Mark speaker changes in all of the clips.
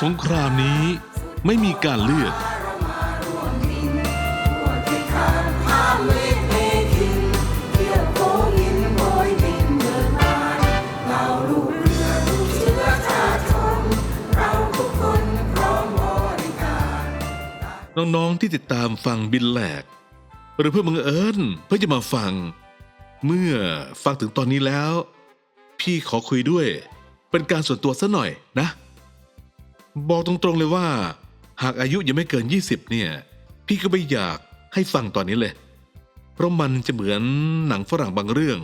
Speaker 1: สงครามนี้ไม่มีการเลือก น้องๆที่ติดตามฟังบินแหลก หรือเพื่อบังเอิญเพื่อจะมาฟัง เมื่อฟังถึงตอนนี้แล้ว พี่ขอคุยด้วย เป็นการส่วนตัวซะหน่อยนะ บอกตรงๆเลยว่า หากอายุยังไม่เกิน 20 เนี่ย พี่ก็ไม่อยากให้ฟังตอนนี้เลย เพราะมันจะเหมือนหนังฝรั่งบางเรื่อง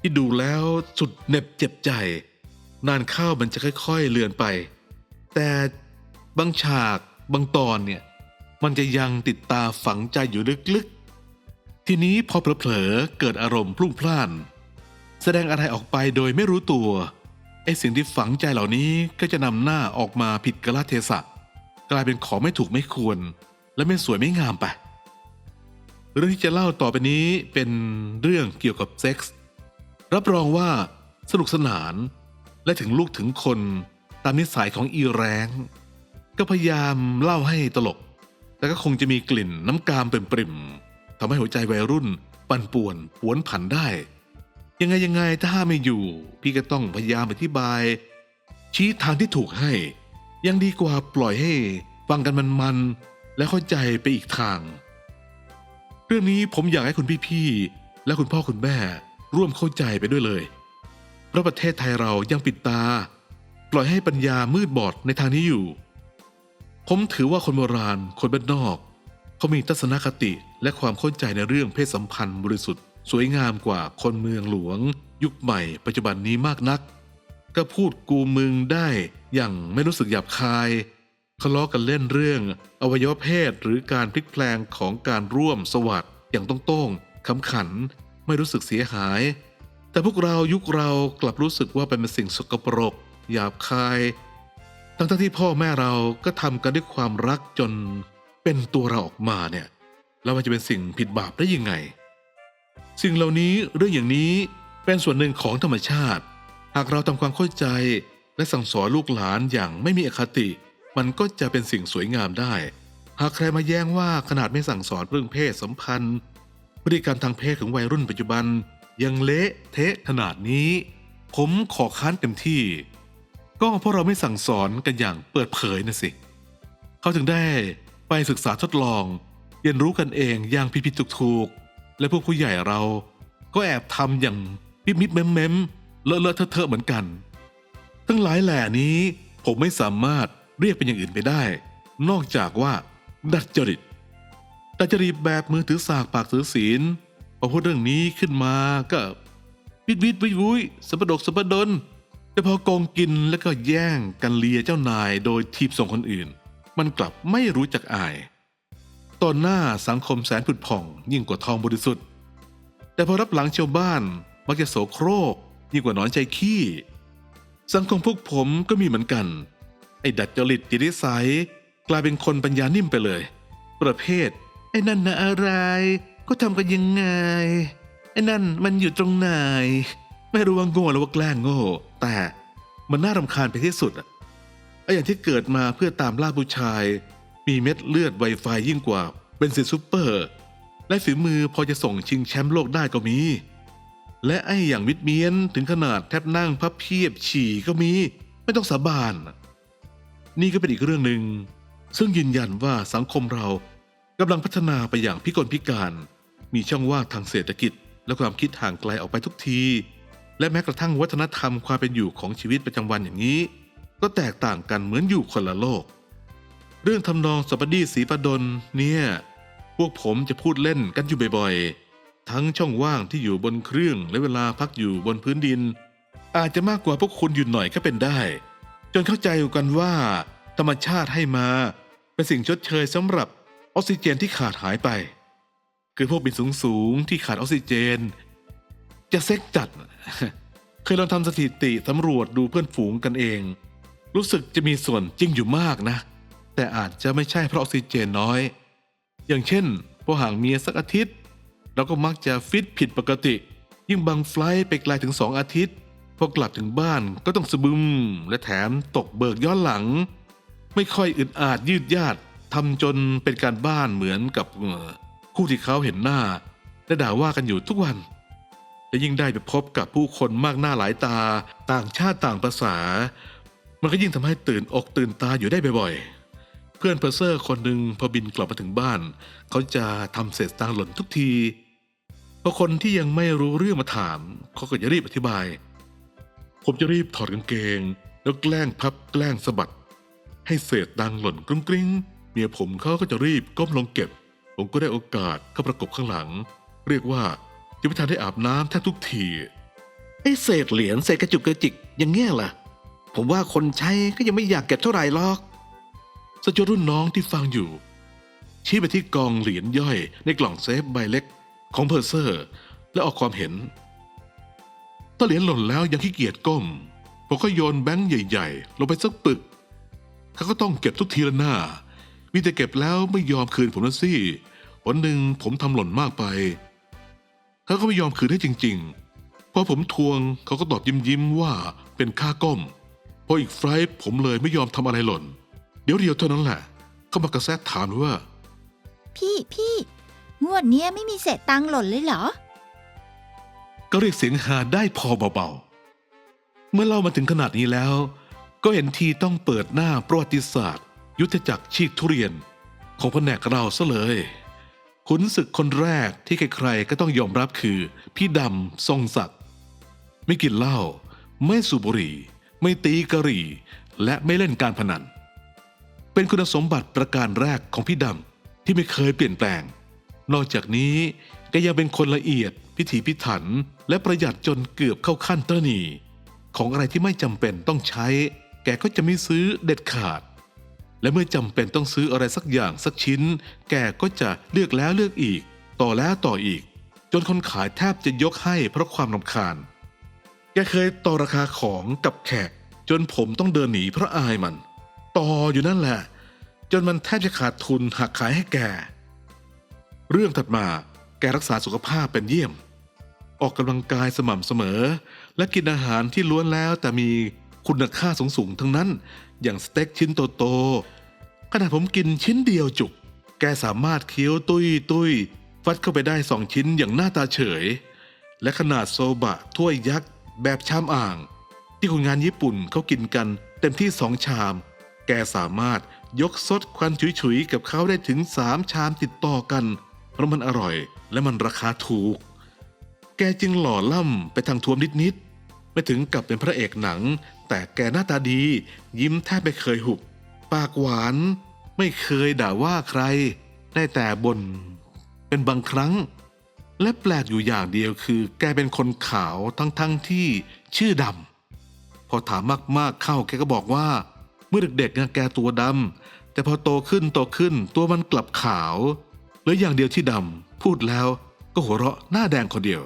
Speaker 1: ที่ดูแล้วสุดเหน็บเจ็บใจ นานเข้ามันจะค่อยๆเลือนไป แต่บางฉากบางตอนเนี่ย มันจะยังติดตาฝังใจอยู่ลึกๆ ทีนี้พอเผลอๆเกิดอารมณ์พลุ่งพล่าน แสดงอะไรออกไปโดยไม่รู้ตัว สิ่งที่ฝังใจเหล่านี้ก็จะนำหน้าออกมาผิดกาลเทศะกลายเป็นของไม่ถูกไม่ควร และไม่สวยไม่งามไป เรื่องที่จะเล่าต่อไปนี้เป็นเรื่องเกี่ยวกับเซ็กส์รับรองว่าสนุกสนาน และถึงลูกถึงคนตามนิสัยของอีแรงก็พยายามเล่าให้ตลก แต่ก็คงจะมีกลิ่นน้ำกามเป็นปริมทำให้หัวใจวัยรุ่น ปั่นป่วนหวนผันได้ ยังไงยังไงถ้าไม่อยู่ พี่ก็ต้องพยายามอธิบาย ชี้ทางที่ถูกให้ ยังดีกว่าปล่อยให้ฟังกันมันๆและเข้าใจไปอีกทาง เรื่องนี้ผมอยากให้คุณพี่ๆและคุณพ่อคุณแม่ ร่วมเข้าใจไปด้วยเลย เพราะประเทศไทยเรายังปิดตา ปล่อยให้ปัญญามืดบอดในทางนี้อยู่ ผมถือว่าคนโบราณคนบ้านนอกเขามีทัศนคติและความเข้าใจในเรื่องเพศสัมพันธ์บริสุทธิ์ สวยงามกว่าคนเมืองหลวง ยุคใหม่ปัจจุบันนี้มากนัก ก็พูดกูมึงได้อย่างไม่รู้สึกหยาบคายทะเลาะกันเล่นเรื่อง อวัยวะเพศหรือการพลิกแปลงของการร่วมสวัสด์อย่างต้องต้งๆขำขัน ไม่รู้สึกเสียหาย แต่พวกเรายุคเรากลับรู้สึกว่าเป็นสิ่งสกปรก หยาบคาย ทั้งที่พ่อแม่เราก็ทำกันด้วยความรักจนเป็นตัวเราออกมาเนี่ยแล้วมันจะเป็นสิ่งผิดบาปได้ยังไง สิ่งเหล่านี้เรื่องอย่างนี้เป็นส่วนหนึ่งของธรรมชาติ หากเราทำความเข้าใจและสั่งสอนลูกหลานอย่างไม่มีอคติ มันก็จะเป็นสิ่งสวยงามได้ หากใครมาแย้งว่าขนาดไม่สั่งสอนเรื่องเพศสัมพันธ์พฤติกรรมทางเพศของวัยรุ่นปัจจุบัน ยังเละเทะขนาดนี้ ผมขอค้านเต็มที่ ก็เพราะเราไม่สั่งสอนกันอย่างเปิดเผยนะสิ เขาถึงได้ไปศึกษาทดลอง เรียนรู้กันเองอย่างผิดๆถูกๆ และพวกผู้ใหญ่เรา ก็แอบทำอย่างมิบมิบเม้มเม้มๆเลอะเลอะเทอะเทอะเหมือนกัน ทั้งหลายแหล่นี้ผมไม่สามารถเรียกเป็นอย่างอื่นไปได้ นอกจากว่า ดัดจริตดัดจริตแบบมือถือสากปากถือศีลพอพูดเรื่องนี้ขึ้นมาก็วิดวิดวิวุยสะบดกสะบดนแต่พอโกงกินแล้วก็แย่งกันเลียเจ้านายโดยทีบส่งคนอื่น มันกลับไม่รู้จักอาย ตอนหน้าสังคมแสนผุดผ่อง ยิ่งกว่าทองบริสุทธิ์ แต่พอรับหลังชาวบ้านมักจะโสโครก ยิ่งกว่าหนอนใจขี้ สังคมพวกผมก็มีเหมือนกัน ไอ้ดัดจริตติดนิสัย กลายเป็นคนปัญญานิ่มไปเลย ประเภท ไอ้นั่นนะอะไร ก็ทำกันยังไง ไอ้นั่นมันอยู่ตรงไหน ไม่รู้ว่าโง่หรือว่าแกล้งโง่ แต่มันน่ารำคาญไปที่สุดอะไอ้อย่างที่เกิดมาเพื่อตามล่าผู้ชาย มีเม็ดเลือดไวไฟยิ่งกว่าเป็นซิซูเปอร์ และฝีมือพอจะส่งชิงแชมป์โลกได้ก็มี และไอ้อย่างมิดเมียนถึงขนาดแทบนั่งพับเพียบฉี่ก็มี ไม่ต้องสาบาน นี่ก็เป็นอีกเรื่องหนึ่ง ซึ่งยืนยันว่าสังคมเรากำลังพัฒนาไปอย่างพิกลพิการ มีช่องว่างทางเศรษฐกิจ และความคิดห่างไกลออกไปทุกที และแม้กระทั่งวัฒนธรรมความเป็นอยู่ของชีวิตประจำวันอย่างนี้ ก็แตกต่างกันเหมือนอยู่คนละโลก เรื่องทำนองสัปดีสีประดลเนี่ย พวกผมจะพูดเล่นกันอยู่บ่อยๆ ทั้งช่องว่างที่อยู่บนเครื่องและเวลาพักอยู่บนพื้นดิน อาจจะมากกว่าพวกคุณอยู่หน่อยก็เป็นได้ จนเข้าใจกันว่า ธรรมชาติให้มา เป็นสิ่งชดเชยสำหรับออกซิเจนที่ขาดหายไป คือพวกบินสูงๆที่ขาดออกซิเจน จะเซ็กจัด เคยลองทำสถิติสำรวจดูเพื่อนฝูงกันเอง รู้สึกจะมีส่วนจริงอยู่มากนะ แต่อาจจะไม่ใช่เพราะออกซิเจนน้อย อย่างเช่นพอห่างเมียสักอาทิตย์ เราก็มักจะฟิตผิดปกติ ยิ่งบางไฟล์ไปไกลถึงสองอาทิตย์พอกลับถึงบ้านก็ต้องสะบึมและแถมตกเบิกย้อนหลัง ไม่ค่อยอึดอาดยืดยาดทำจนเป็นการบ้านเหมือนกับคู่ที่เขาเห็นหน้า และด่าว่ากันอยู่ทุกวัน และยิ่งได้ไปพบกับผู้คนมากหน้าหลายตา ต่างชาติต่างภาษา มันก็ยิ่งทำให้ตื่นอกตื่นตาอยู่ได้บ่อยๆ เพื่อนเพอร์เซอร์คนหนึ่งพอบินกลับมาถึงบ้าน เขาจะทำเศษตังหล่นทุกทีพอคนที่ยังไม่รู้เรื่องมาถามเขาก็จะรีบอธิบาย ผมจะรีบถอดกางเกง แล้วแกล้งพับแกล้งสะบัด ให้เศษตังหล่นกรุ้งกริ้งเมียผมเขาก็จะรีบก้มลงเก็บ ผมก็ได้โอกาสเข้าประกบข้างหลัง เรียกว่าจะไม่ทันได้อาบน้ำแทบทุกที
Speaker 2: ไอ้เศษเหรียญเศษกระจุกกระจิกอย่างเงี้ยล่ะ ผมว่าคนใช้ก็ยังไม่อยากเก็บเท่าไหร่หรอก
Speaker 1: สจวตรุ่นน้องที่ฟังอยู่ ชี้ไปที่กองเหรียญย่อยในกล่องเซฟใบเล็กของเพอร์เซอร์ และออกความเห็น ถ้าเหรียญหล่นแล้วยังขี้เกียจก้ม ผมก็โยนแบงค์ใหญ่ๆ ลงไปสักปึก เขาก็ต้องเก็บทุกทีละหน้า มีแต่เก็บแล้วไม่ยอมคืนผมนะสิวันหนึ่งผมทำหล่นมากไป เขาก็ไม่ยอมคืนให้จริง ๆ พอผมทวงเขาก็ตอบยิ้มๆว่าเป็นค่าก้มพออีกไฟล์ผมเลยไม่ยอมทำอะไรหล่น ดี๋ยวเดียวเท่านั้นแหละ เขามากระแซะถามว่า
Speaker 3: พี่พี่งวดเนี้ยไม่มีเศษตังค์หล่นเลยเหรอ
Speaker 1: ก็เรียกเสียงฮาได้พอเบาๆ เมื่อเล่ามาถึงขนาดนี้แล้ว ก็เห็นทีต้องเปิดหน้าประวัติศาสตร์ ยุทธจักรชีกทุเรียน ของแผนกเราซะเลยขุนศึกคนแรกที่ใครๆก็ต้องยอมรับคือ พี่ดำทรงศักดิ์ไม่กินเหล้าไม่สูบบุหรี่ ไม่ตีกะหรี่ และไม่เล่นการพนัน เป็นคุณสมบัติประการแรกของพี่ดำที่ไม่เคยเปลี่ยนแปลง นอกจากนี้แกยังเป็นคนละเอียด พิถีพิถัน และประหยัดจนเกือบเข้าขั้นตระหนีของอะไรที่ไม่จำเป็นต้องใช้ แกก็จะไม่ซื้อเด็ดขาด และเมื่อจำเป็นต้องซื้ออะไรสักอย่างสักชิ้น แกก็จะเลือกแล้วเลือกอีก ต่อแล้วต่ออีก จนคนขายแทบจะยกให้เพราะความรำคาญ แกเคยต่อราคาของกับแขก จนผมต้องเดินหนีเพราะอายมัน ต่ออยู่นั่นแหละ จนมันแทบจะขาดทุนหักขายให้แก เรื่องถัดมาแกรักษาสุขภาพเป็นเยี่ยม ออกกำลังกายสม่ำเสมอ และกินอาหารที่ล้วนแล้วแต่มีคุณค่าสูงๆทั้งนั้น อย่างสเต็กชิ้นโตๆขนาดผมกินชิ้นเดียวจุก แกสามารถเคี้ยวตุ้ยตุ้ยฟัดเข้าไปได้สองชิ้นอย่างหน้าตาเฉย และขนาดโซบะถ้วยยักษ์แบบชามอ่าง ที่คนงานญี่ปุ่นเขากินกันเต็มที่สองชาม แกสามารถยกซดควันฉุยๆ กับเขาได้ถึงสามชามติดต่อกัน เพราะมันอร่อยและมันราคาถูก แกจึงหล่อล่ำไปทางทวมนิดๆ ไม่ถึงกับเป็นพระเอกหนัง แต่แกหน้าตาดี ยิ้มแทบไม่เคยหุบ ปากหวาน ไม่เคยด่าว่าใคร ได้แต่บน่นเป็นบางครั้ง และแปลกอยู่อย่างเดียวคือ แกเป็นคนขาวทั้งๆที่ชื่อดำพอถามมากๆเข้าแกก็บอกว่า เมื่อเด็กๆนะแกตัวดำแต่พอโตขึ้นโตขึ้น ตัวมันกลับขาวเหลืออย่างเดียวที่ดำพูดแล้วก็หัวเราะหน้าแดงคนเดียว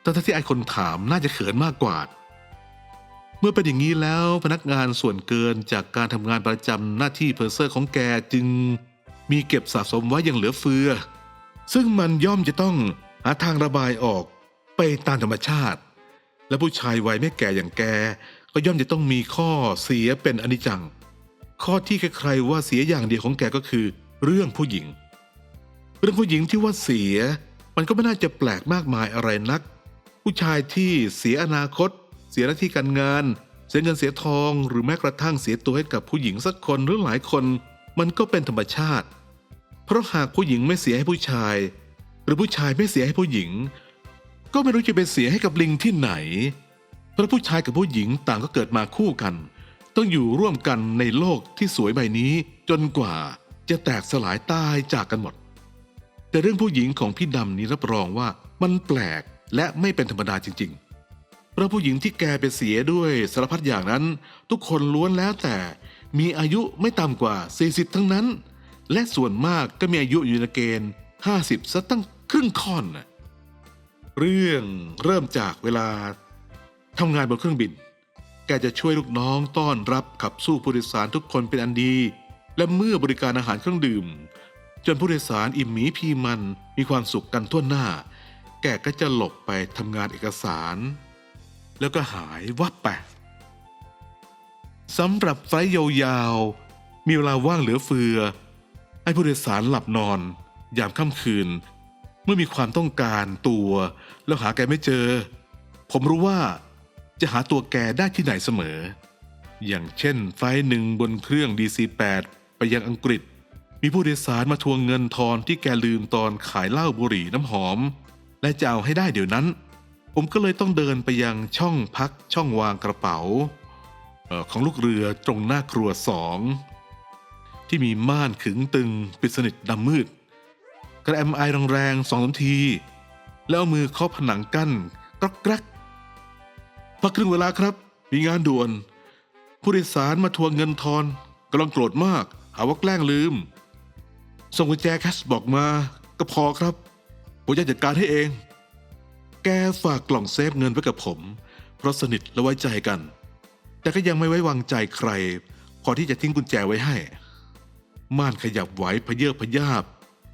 Speaker 1: แต่ที่ไอคนถามน่าจะเขินมากกว่า เมื่อเป็นอย่างนี้แล้วพนักงานส่วนเกินจากการทำงานประจำหน้าที่เพอร์เซอร์ของแกจึงมีเก็บสะสมไว้อย่างเหลือเฟือ ซึ่งมันย่อมจะต้องหาทางระบายออกไปตามธรรมชาติ และผู้ชายวัยไม่แก่อย่างแก ก็ย่อมจะต้องมีข้อเสียเป็นอนิจจัง ข้อที่ใครๆว่าเสียอย่างเดียวของแกก็คือ เรื่องผู้หญิง เรื่องผู้หญิงที่ว่าเสีย มันก็ไม่น่าจะแปลกมากมายอะไรนัก ผู้ชายที่เสียอนาคต เสียหน้าที่การงาน เสียเงินเสียทอง หรือแม้กระทั่งเสียตัวให้กับผู้หญิงสักคนหรือหลายคน มันก็เป็นธรรมชาติ เพราะหากผู้หญิงไม่เสียให้ผู้ชาย หรือผู้ชายไม่เสียให้ผู้หญิง ก็ไม่รู้จะไปเสียให้กับลิงที่ไหน พราะผู้ชายกับผู้หญิงต่างก็เกิดมาคู่กัน ต้องอยู่ร่วมกันในโลกที่สวยใบนี้จนกว่าจะแตกสลายตายจากกันหมด แต่เรื่องผู้หญิงของพี่ดำนี้รับรองว่ามันแปลกและไม่เป็นธรรมดาจริงๆ เพราะผู้หญิงที่แกไปเสียด้วยสารพัดอย่างนั้น ทุกคนล้วนแล้วแต่มีอายุไม่ต่ำกว่า 40 ทั้งนั้น และส่วนมากก็มีอายุอยู่ในเกณฑ์ 50ซะตั้งครึ่งค่อนน่ะเรื่องเริ่มจากเวลา ทำงานบนเครื่องบิน แกจะช่วยลูกน้องต้อนรับขับสู้ผู้โดยสารทุกคนเป็นอันดี และเมื่อบริการอาหารเครื่องดื่ม จนผู้โดยสารอิ่มหมีพีมันมีความสุขกันทั่วหน้า แกก็จะหลบไปทำงานเอกสาร แล้วก็หายวับไปสำหรับไฟยาวๆมีเวลาว่างเหลือเฟือ ให้ผู้โดยสารหลับนอน ยามค่ำคืน เมื่อมีความต้องการตัว แล้วหาแกไม่เจอ ผมรู้ว่า จะหาตัวแกได้ที่ไหนเสมอ อย่างเช่นไฟล์หนึ่งบนเครื่อง DC-8 ไปยังอังกฤษ มีผู้โดยสารมาทวงเงินทอนที่แกลืมตอนขายเหล้าบุหรี่น้ำหอม และจะเอาให้ได้เดี๋ยวนั้น ผมก็เลยต้องเดินไปยังช่องพักช่องวางกระเป๋าออของลูกเรือตรงหน้าครัวสองที่มีม่านขึงตึงปิดสนิทดำมืด กระแอมไอแรงๆสองสามที แล้วเอามือเคาะผนังกั้นกรักกรัก พักครึ่งเวลาครับ มีงานด่วน ผู้โดยสารมาทวงเงินทอนกำลังโกรธมาก หาว่าแกล้งลืม ส่งกุญแจแคสบอกมา ก็พอครับ ผมจะจัดการให้เอง แกฝากกล่องเซฟเงินไว้กับผม เพราะสนิทและไว้ใจกัน แต่ก็ยังไม่ไว้วางใจใคร พอที่จะทิ้งกุญแจไว้ให้ ม่านขยับไหวพเยอพยาบ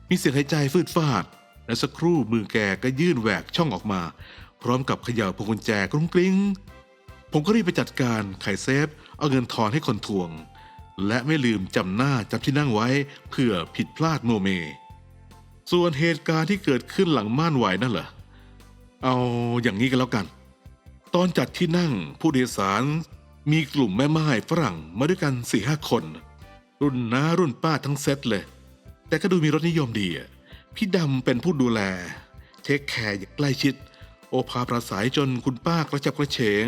Speaker 1: มีเสียงหายใจฟืดฟาด และสักครู่มือแกก็ยื่นแหวกช่องออกมา พร้อมกับเขย่าพวงกุญแจกรุ้งกริ้ง ผมก็รีบไปจัดการไขเซฟ เอาเงินทอนให้คนทวง และไม่ลืมจำหน้าจำที่นั่งไว้เพื่อผิดพลาดโมเม ส่วนเหตุการณ์ที่เกิดขึ้นหลังม่านไหวนั่นเหรอ เอาอย่างนี้กันแล้วกัน ตอนจัดที่นั่งผู้โดยสารมีกลุ่มแม่ไม้ฝรั่งมาด้วยกันสี่ห้าคน รุ่นน้ารุ่นป้าทั้งเซตเลย แต่ก็ดูมีรสนิยมดีพี่ดำเป็นผู้ดูแล เทคแคร์อย่างใกล้ชิด โอภาประสายจนคุณป้ากระจับกระเฉง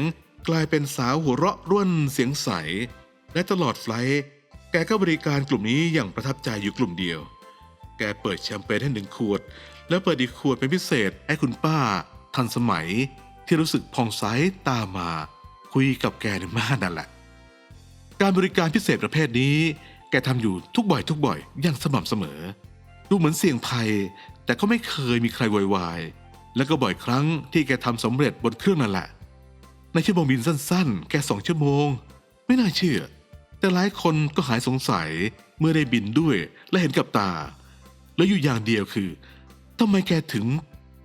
Speaker 1: กลายเป็นสาวหัวเราะร่วนเสียงใส และตลอดไฟล์แกก็บริการกลุ่มนี้อย่างประทับใจอยู่กลุ่มเดียว แกเปิดแชมเปญให้หนึ่งขวด แล้วเปิดอีกขวดเป็นพิเศษให้คุณป้า ทันสมัย ที่รู้สึกผ่องใสตามมา คุยกับแกในม่านนั่นแหละ การบริการพิเศษประเภทนี้ แกทำอยู่ทุกบ่อยทุกบ่อยอย่างสม่ำเสมอ ดูเหมือนเสี่ยงภัย แต่ก็ไม่เคยมีใครวอยวาย แล้วก็บ่อยครั้งที่แกทำสำเร็จบนเครื่องนั่นแหละ ในชั่วโมงบินสั้นๆ แค่สองชั่วโมง ไม่น่าเชื่อ แต่หลายคนก็หายสงสัยเมื่อได้บินด้วยและเห็นกับตา แล้วอยู่อย่างเดียวคือทำไมแกถึง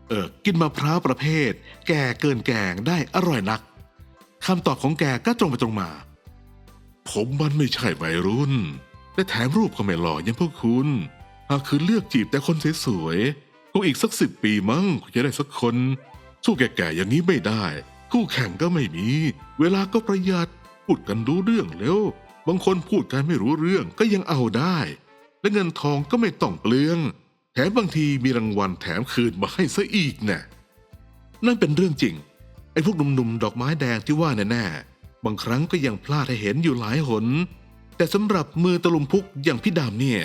Speaker 1: เออกินมะพร้าวประเภท แก่เกินแกงได้อร่อยนักคำตอบของแกก็ตรงไปตรงมา ผมมันไม่ใช่วัยรุ่นและแถมรูปก็ไม่หล่ออย่างพวกคุณหากคือเลือกจีบแต่คนสวยๆ คงอีกสักสิบปีมั้งคงจะได้สักคน สู้แก่ๆอย่างนี้ไม่ได้ คู่แข่งก็ไม่มี เวลาก็ประหยัด พูดกันรู้เรื่องแล้ว บางคนพูดกันไม่รู้เรื่องก็ยังเอาได้ และเงินทองก็ไม่ต้องเปลือง แถมบางทีมีรางวัลแถมคืนมาให้ซะอีกแน่ะนั่นเป็นเรื่องจริง ไอ้พวกหนุ่มๆดอกไม้แดงที่ว่าแน่ๆบางครั้งก็ยังพลาดให้เห็นอยู่หลายหน แต่สำหรับมือตะลุมพุกอย่างพี่ดำเนี่ย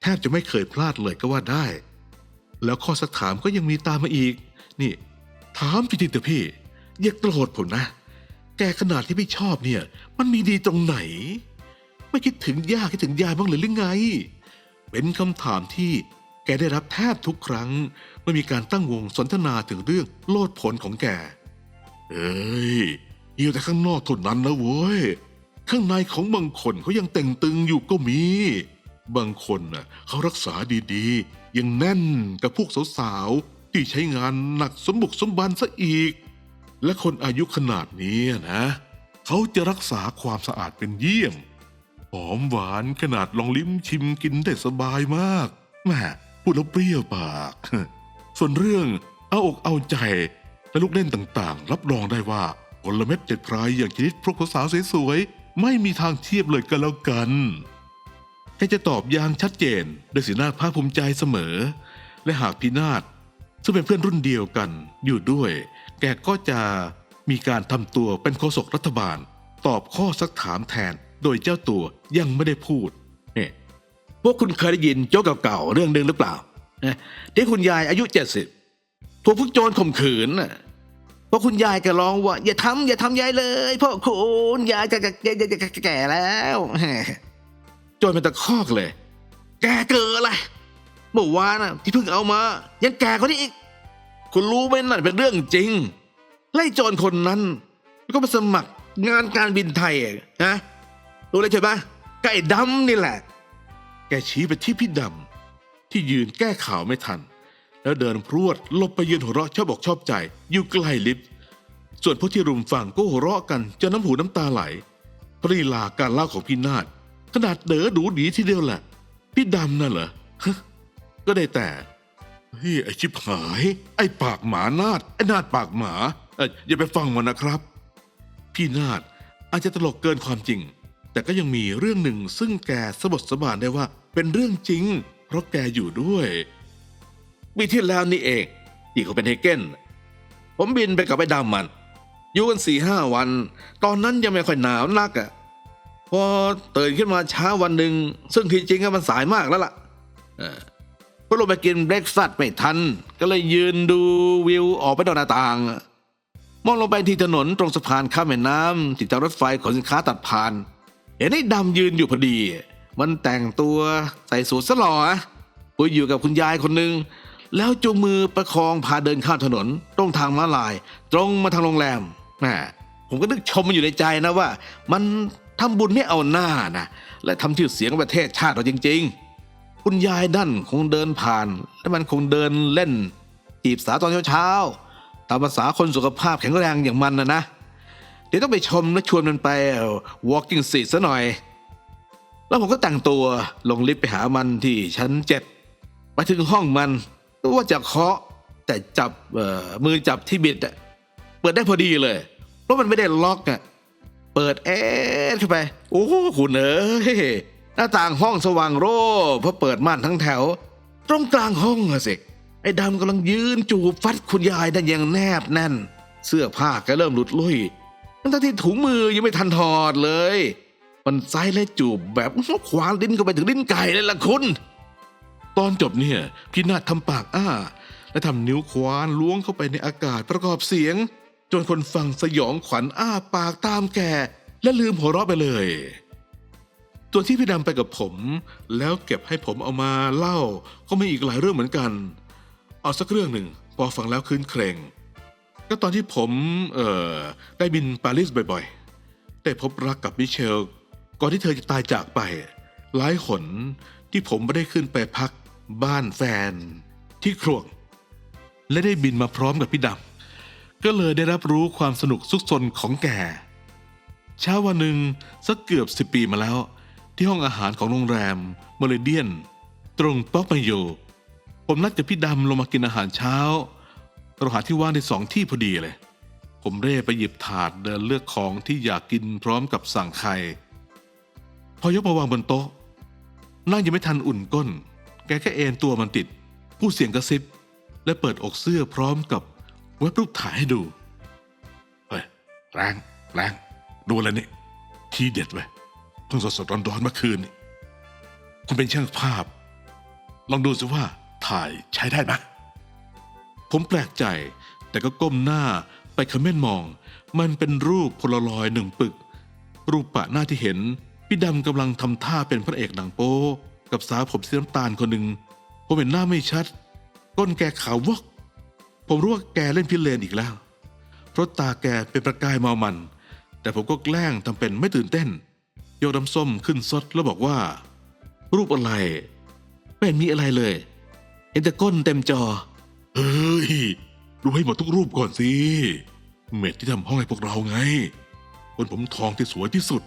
Speaker 1: แทบจะไม่เคยพลาดเลยก็ว่าได้ แล้วข้อสักถามก็ยังมีตามมาอีก นี่ ถามจริงๆแต่พี่ อย่าโกรธผมนะ แกขนาดที่ไม่ชอบเนี่ย มันมีดีตรงไหน ไม่คิดถึงย่าคิดถึงยายบ้างเลยหรือไง เป็นคำถามที่แกได้รับแทบทุกครั้งเมื่อมีการตั้งวงสนทนาถึงเรื่องโลดผลของแก เอ้ยอยู่แต่ข้างนอกเท่านั้นนะเว้ย ข้างในของบางคนเขายังแต่งตึงอยู่ก็มี บางคนน่ะเขารักษาดีๆ ยังแน่นกับพวกสาวๆที่ใช้งานหนักสมบุกสมบันซะอีก และคนอายุขนาดนี้นะ เขาจะรักษาความสะอาดเป็นเยี่ยม หอมหวานขนาดลองลิ้มชิมกินได้สบายมากแม่พูดแล้วเปรี้ยวปาก ส่วนเรื่องเอาอกเอาใจและลูกเล่นต่างๆ รับรองได้ว่าผลเม็ดเจ็ดพรายอย่างชนิดพวกสาวสวยๆไม่มีทางเทียบเลยกันแล้วกัน แกจะตอบอย่างชัดเจนด้วยสีหน้าภาคภูมิใจเสมอ และหากพินาศซึ่งเป็นเพื่อนรุ่นเดียวกันอยู่ด้วย แกก็จะมีการทำตัวเป็นโฆษกรัฐบาล ตอบข้อซักถามแทนโดยเจ้าตัวยังไม่ได้พูดเนี่ยพวกคุณเคยได้ยินโจ๊กเก่าๆเรื่องหนึ่งหรือเปล่านะที่คุณยายอายุเจ็ดสิบถูกพวกโจรข่มขืนน่ะเพราะคุณยายแกร้องว่า อย่าทำอย่าทำยายเลยพ่อคุณยายแก่แล้ว จรเป็นตะคอกเลย แกเกิดอะไรเมื่อวานน่ะที่เพิ่งเอามา ยังแกกว่านี้อีก คุณรู้ไหมนั่นเป็นเรื่องจริง ไล่โจรคนนั้นแล้วก็มาสมัครงานการบินไทยนะรู้เลยใช่ปะไก่ดำนี่แหละ แกชี้ไปที่พี่ดำที่ยืนแก้ข่าวไม่ทัน แล้วเดินพรวดลบไปยืนหัวเราะชอบอกชอบใจ อยู่ใกล้ลิฟต์ส่วนพวกที่รุมฟังก็หัวเราะกันจนน้ำหูน้ำตาไหลปรีลาการเล่าของพี่นาฏ ขนาดเด๋อดูดีทีเดียวแหละ พี่ดำน่ะเหรอฮะก็ได้แต่เฮ้ยไอชิบหาย ไอปากหมานาดไอนาดปากหมาเอ้ยอย่าไปฟังมันนะครับ พี่นาดอาจจะตลกเกินความจริง แต่ก็ยังมีเรื่องหนึ่งซึ่งแกสะบดสะบานได้ว่า เป็นเรื่องจริง เพราะแกอยู่ด้วย
Speaker 2: ปีที่แล้วนี่เอง ที่เขาเป็นเฮเกนผมบินไปกับไอ้ดำมัน อยู่กันสี่ห้าวัน ตอนนั้นยังไม่ค่อยหนาวนักอะ่ะ พอตื่นขึ้นมาเช้าวันหนึ่ง ซึ่งที่จริงอะมันสายมากแล้วล่ะเออก็ลงไปกินเบรกฟาสต์ไม่ทัน ก็เลยยืนดูวิวออกไปนอกหน้าต่าง มองลงไปที่ถนนตรงสะพานข้ามแม่น้ำที่ทางรถไฟขนสินค้าตัดผ่าน เห็นไอ้ดำยืนอยู่พอดี มันแต่งตัวใส่สูทสลออะคุยอยู่กับคุณยายคนหนึ่งแล้วจูงมือประคองพาเดินข้ามถนน ตรงทางม้าลาย ตรงมาทางโรงแรมแหมผมก็นึกชมมันอยู่ในใจนะว่า มัน ทำบุญให้เอาหน้านะ และทำชื่อเสียงประเทศชาติเราจริง ๆ คุณยายนั่นคงเดินผ่าน แล้วมันคงเดินเล่นจีบสาวตอนเช้าๆตามภาษาคนสุขภาพแข็งแรงอย่างมันนะนะ เดี๋ยวต้องไปชมและชวนมันไป walking street ซะหน่อย แล้วผมก็แต่งตัวลงลิฟต์ไปหามันที่ชั้นเจ็ดไปถึงห้องมันว่าจะเคาะแต่จับมือจับที่บิดเปิดได้พอดีเลยเพราะมันไม่ได้ล็อกอะ เปิดแอร์เข้าไป โอ้คุณเอ้ยหน้าต่างห้องสว่างโร่เพราะเปิดม่านทั้งแถว ตรงกลางห้องอะสิไอ้ดำกำลังยืนจูบฟัดคุณยายนั่นย่างแนบแน่น เสื้อผ้าก็เริ่มหลุดลุ่ยทั้งที่ถุงมือยังไม่ทันถอดเลย มันไซส์และจูบแบบขวานลิ้นเข้าไปถึงลิ้นไก่เลยล่ะคุณ
Speaker 1: ตอนจบเนี่ยพี่นาดทำปากอ้า และทำนิ้วควานล้วงเข้าไปในอากาศประกอบเสียง จนคนฟังสยองขวัญอ้าปากตามแกและลืมหัวเราะไปเลยส่วที่พี่ดำไปกับผม แล้วเก็บให้ผมเอามาเล่าก็มีอีกหลายเรื่องเหมือนกัน เอาสักเรื่องหนึ่งพอฟังแล้วคืนเครงก็ตอนที่ผมเอ่อได้บินปารีสบ่อยๆ ได้พบรักกับมิเชล ก่อนที่เธอจะตายจากไป หลายหนที่ผมไม่ได้ขึ้นไปพักบ้านแฟน ที่ครวง และได้บินมาพร้อมกับพี่ดำ ก็เลยได้รับรู้ความสนุกซุกซนของแกเช้าวันหนึ่งสักเกือบสิบปีมาแล้ว ที่ห้องอาหารของโรงแรมเมริเดียน ตรงป๊อกมาโยผมนัดกับพี่ดำลงมากินอาหารเช้า เราหาที่ว่างได้สองที่พอดีเลย ผมเร่ไปหยิบถาดเดินเลือกของที่อยากกินพร้อมกับสั่งไข่พอยกมาวางบนโต๊ะ นั่งยังไม่ทันอุ่นก้น แกแค่เอนตัวมันติด ผู้เสียงกระซิบ และเปิดอกเสื้อพร้อมกับ เว็บรูปถ่ายให้ดู เฮ้ยแรงแรงดูอะไรนี่ ทีเด็ดเว้ยเพิ่งสดสดร้อนร้อนๆเมื่อคืนนี่คุณเป็นช่างภาพ ลองดูสิว่าถ่ายใช้ได้ไหมผมแปลกใจแต่ก็ก้มหน้าไปคอมเมนต์มอง มันเป็นรูปโพลารอยหนึ่งปึก รูปปะหน้าที่เห็น พี่ดำกำลังทำท่าเป็นพระเอกหนังโป๊กับสาวผมสีน้ำตาลคนหนึ่งผมเห็นหน้าไม่ชัด ก้นแกขาววอก ผมรู้ว่าแกเล่นพิเรนอีกแล้ว เพราะตาแกเป็นประกายเมามัน แต่ผมก็แกล้งทำเป็นไม่ตื่นเต้นโยกน้ำส้มขึ้นซดแล้วบอกว่า รูปอะไร ไม่เห็นมีอะไรเลย เห็นแต่ก้นเต็มจอ เฮ้ย ดูให้หมดทุกรูปก่อนสิ เม็ดที่ทำห้องให้พวกเราไง คนผมทองที่สวยที่สุด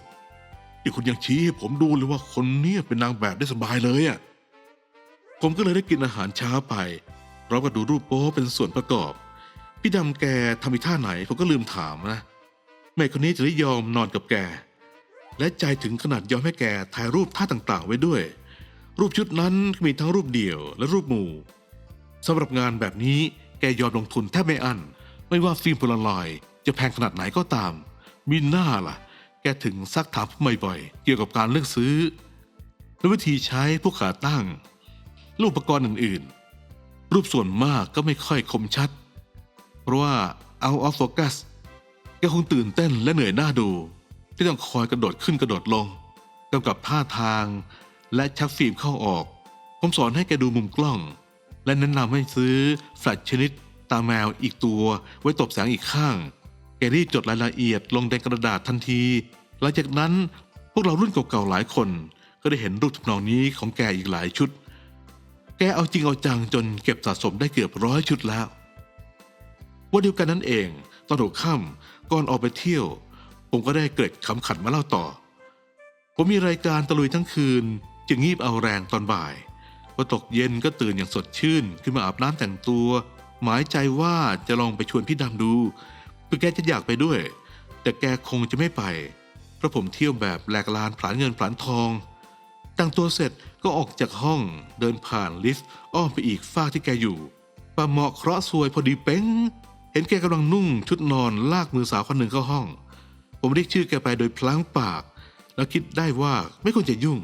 Speaker 1: ที่คุณยังชี้ให้ผมดูเลยว่าคนนี้เป็นนางแบบได้สบายเลยอะ่ะผมก็เลยได้กินอาหารช้าไป ร้อมกับดูรูปโป๊เป็นส่วนประกอบ พี่ดำแกทำอีท่าไหนผมก็ลืมถามนะแม่คนนี้จะได้ยอมนอนกับแก และใจถึงขนาดยอมให้แกถ่ายรูปท่าต่างๆ ไว้ด้วย รูปชุดนั้นมีทั้งรูปเดี่ยวและรูปหมู่สำหรับงานแบบนี้แกยอมลงทุนแทบไม่อั้นไม่ว่าฟิล์มโพลารอยจะแพงขนาดไหนก็ตาม มีหน้าล่ะ แกถึงซักถามผมบ่อยๆเกี่ยวกับการเลือกซื้อ และวิธีใช้พวกขาตั้งและอุปกรณ์อื่นๆ รูปส่วนมากก็ไม่ค่อยคมชัด เพราะว่าเอาออฟโฟกัสแกคงตื่นเต้นและเหนื่อยหน้าดู ที่ต้องคอยกระโดดขึ้นกระโดดลงกำกับท่าทางและชักฟิล์มเข้าออก ผมสอนให้แกดูมุมกล้อง และแนะนำให้ซื้อแฟลชชนิดตาแมวอีกตัวไว้ตบแสงอีกข้าง แกรีบจดรายละเอียดลงในกระดาษทันที หลังจากนั้นพวกเรารุ่นเก่าๆหลายคน ก็ได้เห็นรูปทำนองนี้ของแกอีกหลายชุด แกเอาจริงเอาจังจนเก็บสะสมได้เกือบร้อยชุดแล้ว วันเดียวกันนั้นเอง ตอนหัวค่ำก่อนออกไปเที่ยว ผมก็ได้เกร็ดคำขัดมาเล่าต่อ ผมมีรายการตะลุยทั้งคืน จึงงีบเอาแรงตอนบ่ายพอตกเย็นก็ตื่นอย่างสดชื่น ขึ้นมาอาบน้ำแต่งตัว หมายใจว่าจะลองไปชวนพี่ดำดูเพื่อแกจะอยากไปด้วย แต่แกคงจะไม่ไปเพราะผมเที่ยวแบบแหลกลานผลานเงินผลานทอง แต่งตัวเสร็จก็ออกจากห้องเดินผ่านลิฟต์อ้อมไปอีกฝ้าที่แกอยู่ปาเหมาะเคราะห์ซวยพอดีเป้ง เห็นแกกำลังนุ่งชุดนอนลากมือสาวคนหนึ่งเข้าห้อง ผมเรียกชื่อแกไปโดยพลางปาก แล้วคิดได้ว่าไม่ควรจะยุ่ง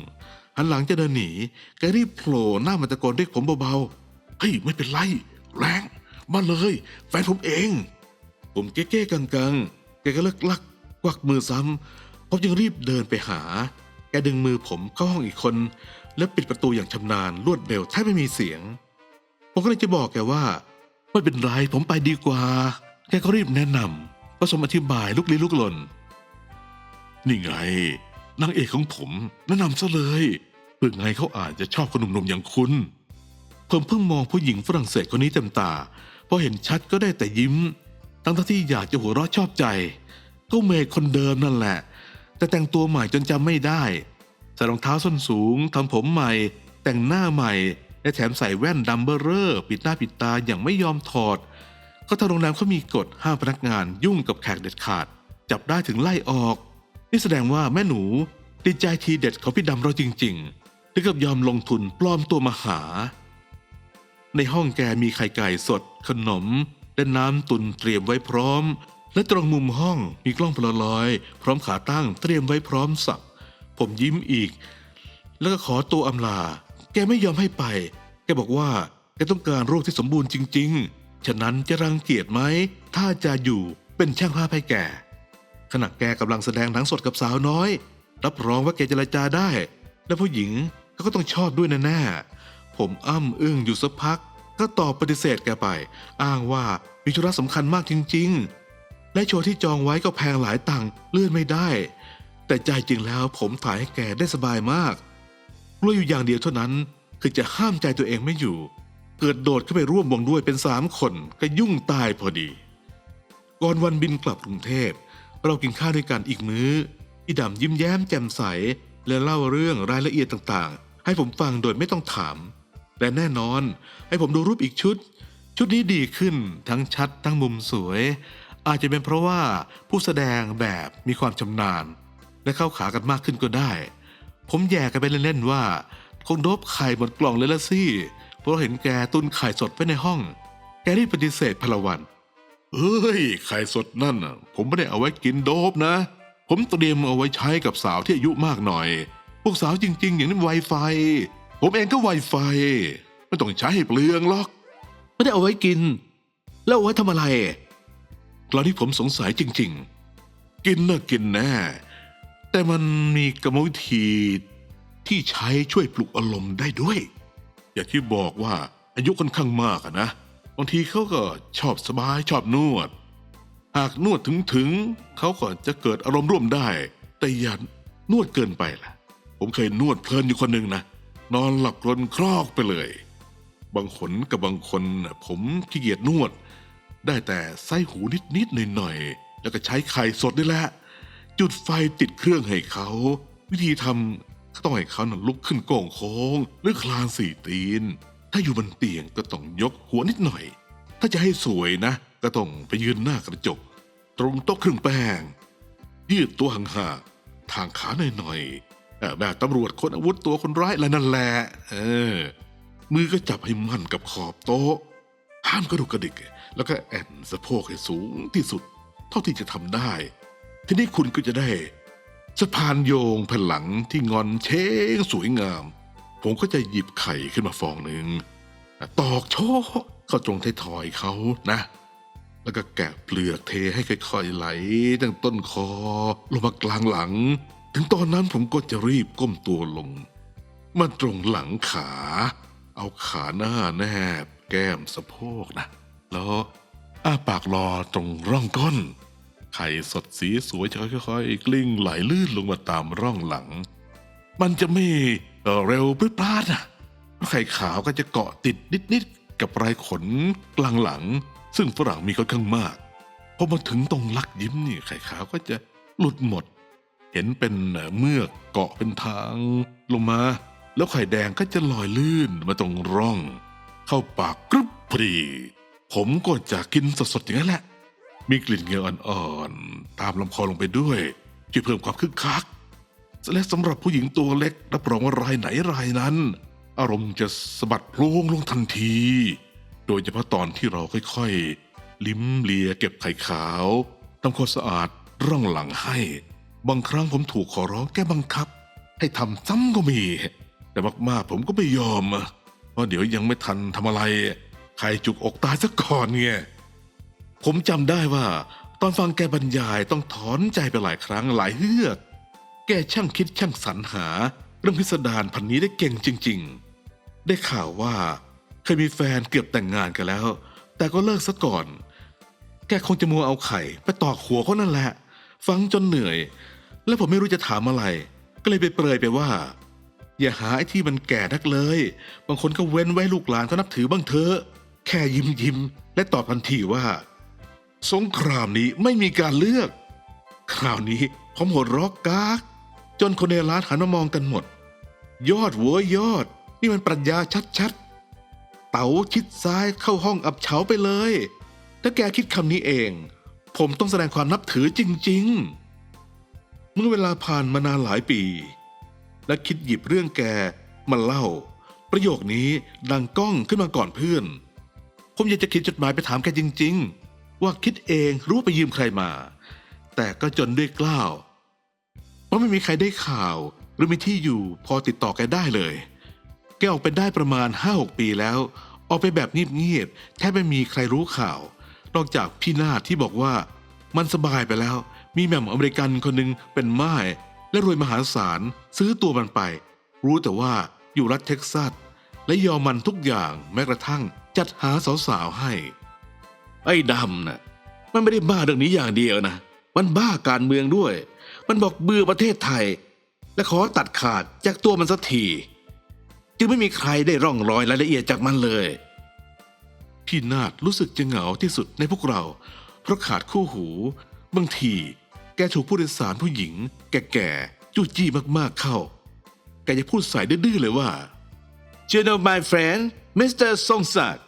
Speaker 1: หันหลังจะเดินหนีแกรีบโผล่หน้ามาตะโกนเรียกผมเบาๆเฮ้ยไม่เป็นไร แรงมาเลย แฟนผมเอง ผมเก้ๆกังๆแกก็เลิกลักกวักมือซ้ำผมจึงรีบเดินไปหา ดึงมือผมเข้าห้องอีกคน แล้วปิดประตูอย่างชำนาญรวดเร็วแทบไม่มีเสียง ผมก็เลยจะบอกแกว่าไม่เป็นไรผมไปดีกว่า แกก็รีบแนะนำผสมอธิบายลุกลี้ลุกลน นี่ไงนางเอกของผมแนะนำซะเลยเพื่อไงเขาอาจจะชอบคนหนุ่มๆอย่างคุณ ผมเพิ่งมองผู้หญิงฝรั่งเศสคนนี้เต็มตาพอเห็นชัดก็ได้แต่ยิ้ม ทั้งที่อยากจะหัวเราะชอบใจ ก็เมย์คนเดิมนั่นแหละ แต่แต่งตัวใหม่จนจำไม่ได้ ใส่รองเท้าส้นสูงทำผมใหม่ แต่งหน้าใหม่ และแถมใส่แว่นดัมเบอร์เรอร์ปิดหน้าปิดตาอย่างไม่ยอมถอด ก็ทางโรงแรมเขามีกฎห้ามพนักงานยุ่งกับแขกเด็ดขาด จับได้ถึงไล่ออก นี่แสดงว่าแม่หนูติดใจทีเด็ดของพี่ดำเราจริงๆถึงกับยอมลงทุนปลอมตัวมาหา ในห้องแกมีไข่ไก่สด ขนม และน้ำตุนเตรียมไว้พร้อม และตรงมุมห้องมีกล้องพลารอยด์พร้อมขาตั้งเตรียมไว้พร้อมสับ ผมยิ้มอีก แล้วก็ขอตัวอำลา แกไม่ยอมให้ไป แกบอกว่า แกต้องการโรคที่สมบูรณ์จริง ๆ ฉะนั้นจะรังเกียจไหม ถ้าจะอยู่เป็นช่างภาพให้แก ขณะแกกำลังแสดงหนังสดกับสาวน้อย รับรองว่าแกเจรจาได้ และผู้หญิงก็ต้องชอบด้วยแน่ๆผมอ้ำอึ้งอยู่สักพัก ก็ตอบปฏิเสธแกไป อ้างว่ามีธุระสำคัญมากจริง ๆ และโชว์ที่จองไว้ก็แพงหลายตังค์เลื่อนไม่ได้ แต่ใจจริงแล้วผมถ่ายให้แกได้สบายมากกลัวอยู่อย่างเดียวเท่านั้น คือจะห้ามใจตัวเองไม่อยู่ เกิดโดดเข้าไปร่วมวงด้วยเป็นสามคนก็ยุ่งตายพอดี ก่อนวันบินกลับกรุงเทพ เรากินข้าวด้วยกันอีกมื้อพี่ดำยิ้มแย้มแจ่มใส และเล่าเรื่องรายละเอียดต่างๆ ให้ผมฟังโดยไม่ต้องถาม และแน่นอน ให้ผมดูรูปอีกชุด ชุดนี้ดีขึ้นทั้งชัดทั้งมุมสวย อาจจะเป็นเพราะว่าผู้แสดงแบบมีความชำนาญ และเข้าขากันมากขึ้นก็ได้ ผมแย่กันไปเล่นๆว่า คงโดบไข่หมดกล่องเลยละสิเพราะเห็นแกตุนไข่สดไว้ในห้อง แกรีบปฏิเสธพลวันเฮ้ย ไข่สดนั่น ผมไม่ได้เอาไว้กินโดบนะ ผมเตรียมเอาไว้ใช้กับสาวที่อายุมากหน่อย พวกสาวจริง ๆ อย่างนี้ไวไฟ ผมเองก็ไวไฟ ไม่ต้องใช้ให้เปลืองหรอก ไม่ได้เอาไว้กิน แล้วเอาไว้ทำอะไร คราวนี้ผมสงสัยจริง ๆ กินน่ะกินแน่ แต่มันมีกรรมวิธีที่ใช้ช่วยปลุกอารมณ์ได้ด้วย อย่างที่บอกว่าอายุค่อนข้างมากนะ บางทีเขาก็ชอบสบายชอบนวด หากนวดถึงถึงๆเขาก็จะเกิดอารมณ์ร่วมได้ แต่อย่านวดเกินไปล่ะ ผมเคยนวดเพลินอยู่คนหนึ่งนะ นอนหลับกลนครอกไปเลย บางคนกับบางคนผมขี้เกียจนวด ได้แต่ไส้หูนิดๆหน่อยๆแล้วก็ใช้ไข่สดนี่แหละ จุดไฟติดเครื่องให้เขา วิธีทำก็ต้องให้เขาน่ะลุกขึ้นโก่งโค้งหรือคลานสี่ตีน ถ้าอยู่บนเตียงก็ต้องยกหัวนิดหน่อย ถ้าจะให้สวยนะ ก็ต้องไปยืนหน้ากระจก ตรงโต๊ะเครื่องแป้ง ยืดตัวห่างๆทางขาหน่อยๆแบบตำรวจคนอาวุธตัวคนร้ายอะไรนั่นแหละเออมือก็จับให้มั่นกับขอบโต๊ะห้ามกระดุกกระดิก แล้วก็แอนสะโพกให้สูงที่สุด เท่าที่จะทำได้ ทีนี้คุณก็จะได้สะพานโยงแผ่นหลังที่งอนเช้งสวยงาม ผมก็จะหยิบไข่ขึ้นมาฟองหนึ่งตอกโชกเข้าตรงไทยทอยเขานะ แล้วก็แกะเปลือกเทให้ค่อยๆไหลตั้งต้นคอ ลงมากลางหลัง ถึงตอนนั้นผมก็จะรีบก้มตัวลง มาตรงหลังขา เอาขาหน้าแนบ แก้มสะโพกนะ แล้วอ้าปากรอตรงร่องก้น ไข่สดสีสวยจะค่อยๆกลิ้งไหลลื่นลงมาตามร่องหลัง มันจะไม่เเร็วปริ้ดปราดนะไข่ขาวก็จะเกาะติดนิดๆกับปลายขนกลางหลัง ซึ่งฝรั่งมีค่อนข้างมากพอมาถึงตรงลักยิ้มนี่ไข่ขาวก็จะหลุดหมด เห็นเป็นเมือกเกาะเป็นทางลงมา แล้วไข่แดงก็จะลอยลื่นมาตรงร่อง เข้าปากกรึบพอดี ผมก็จะกินสดๆอย่างนั้นแหละ มีกลิ่นเหงื่ออ่อนๆ ตามลำคอลงไปด้วยช่วยเพิ่มความคึกคักและสำหรับผู้หญิงตัวเล็กรับรองว่ารายไหนรายนั้น อารมณ์จะสะบัดโพลงลงทันที โดยเฉพาะตอนที่เราค่อยๆ ลิ้มเลียเก็บไข่ขาวทำความสะอาดร่องหลังให้ บางครั้งผมถูกขอร้องแก้บังคับ ให้ทำซ้ำก็มี แต่มากๆผมก็ไม่ยอมเพราะเดี๋ยวยังไม่ทันทำอะไร ใครจุกอกตายซะก่อนไงผมจำได้ว่า ตอนฟังแกบรรยายต้องถอนใจไปหลายครั้งหลายเฮือก แกช่างคิดช่างสรรหา เรื่องพิสดารพันนี้ได้เก่งจริง ๆ ได้ข่าวว่าเคยมีแฟนเกือบแต่งงานกันแล้ว แต่ก็เลิกซะก่อน แกคงจะมัวเอาไข่ไปตอกหัวเขานั่นแหละ ฟังจนเหนื่อย แล้วผมไม่รู้จะถามอะไร ก็เลยไปเปรยไปว่า อย่าหาไอ้ที่มันแก่นักเลย บางคนก็เว้นไว้ลูกหลานก็นับถือบ้างเถอะ แค่ยิ้มยิ้มและตอบทันทีว่า สงครามนี้ไม่มีการเลือก คราวนี้ผมหัวเรอกกากจนคนในร้านหันมามองกันหมด ยอดเวัวยอด นี่มันปรัชญาชัดๆ เต๋าชิดซ้ายเข้าห้องอับเฉาไปเลย ถ้าแกคิดคำนี้เอง ผมต้องแสดงความนับถือจริง ๆ เมื่อเวลาผ่านมานานหลายปี และคิดหยิบเรื่องแกมาเล่า ประโยคนี้ดังก้องขึ้นมาก่อนเพื่อน ผมอยากจะเขียนจดหมายไปถามแกจริง ๆ ว่าคิดเองรู้ไปยืมใครมา แต่ก็จนด้วยกล้าวเพราะไม่มีใครได้ข่าว หรือมีที่อยู่พอติดต่อแกได้เลย แกออกไปได้ประมาณ5-6ปีแล้ว ออกไปแบบเงียบๆแทบไม่มีใครรู้ข่าว นอกจากพี่นาที่บอกว่า มันสบายไปแล้ว มีแหม่มอเมริกันคนหนึ่งเป็นม่ายและรวยมหาศาลซื้อตัวมันไป รู้แต่ว่าอยู่รัฐเท็กซัสและยอมมันทุกอย่างแม้กระทั่ง จัดหาสาวๆให้
Speaker 2: ไอ้ดำน่ะมันไม่ได้บ้าเรื่องนี้อย่างเดียวนะ มันบ้าการเมืองด้วย มันบอกเบื่อประเทศไทย และขอตัดขาดจากตัวมันสักทีจึงไม่มีใครได้ร่องรอยรายละเอียดจากมันเลย
Speaker 1: พี่นาฏรู้สึกจะเหงาที่สุดในพวกเรา เพราะขาดคู่หู บางที แกถูกผู้โดยสารผู้หญิง แก่ๆจู้จี้มากๆเข้า แกจะพูดใส่ดื้อๆเลยว่า
Speaker 2: You know my friend Mr. ทรงศักดิ์